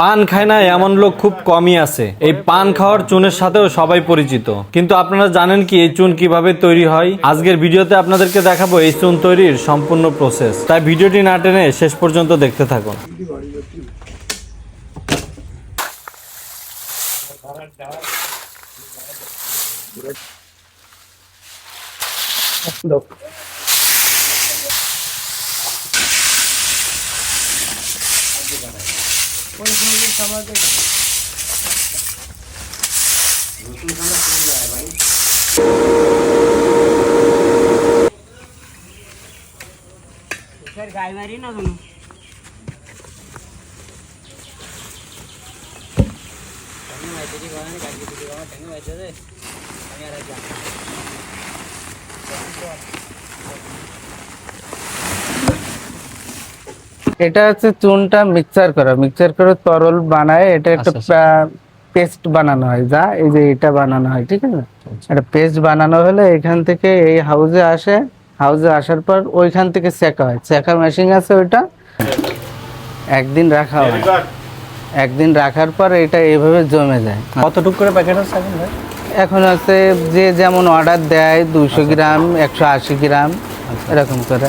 পান খায় না, এমন লোক খুব কমই আছে। এই পান খাওয়ার চুনের সাথেও সবাই পরিচিত। কিন্তু আপনারা জানেন কি এই চুন কীভাবে তৈরি হয়? আজকের ভিডিওতে আপনাদেরকে দেখাবো এই চুন তৈরির সম্পূর্ণ প্রসেস। তাই ভিডিওটি না টেনে শেষ পর্যন্ত দেখতে থাকুন। इसमें ये समझ दे रोटी खाना शुरू हुआ है भाई सर गाय मारी ना दोनों वाजते गाडी वाजते এটা হচ্ছে চুনটা মিক্সচার করা। মিক্সচার করে তরল বানায় এটা একটা পেস্ট বানানো হয়। যা এই যে এটা বানানো হয় ঠিক আছে? একটা পেস্ট বানানো হলে এখান থেকে এই হাউজে আসে। হাউজে আসার পর ওইখান থেকে সেকা হয়। সেকা মেশিন আছে ওইটা। একদিন রাখা হয়। একদিন রাখার পর এটা এইভাবে জমে যায়। কতটুকু করে প্যাকেট আছে এখন ভাই? এখন আছে যে যেমন অর্ডার দেয় দুশো গ্রাম একশো আশি গ্রাম এরকম করে।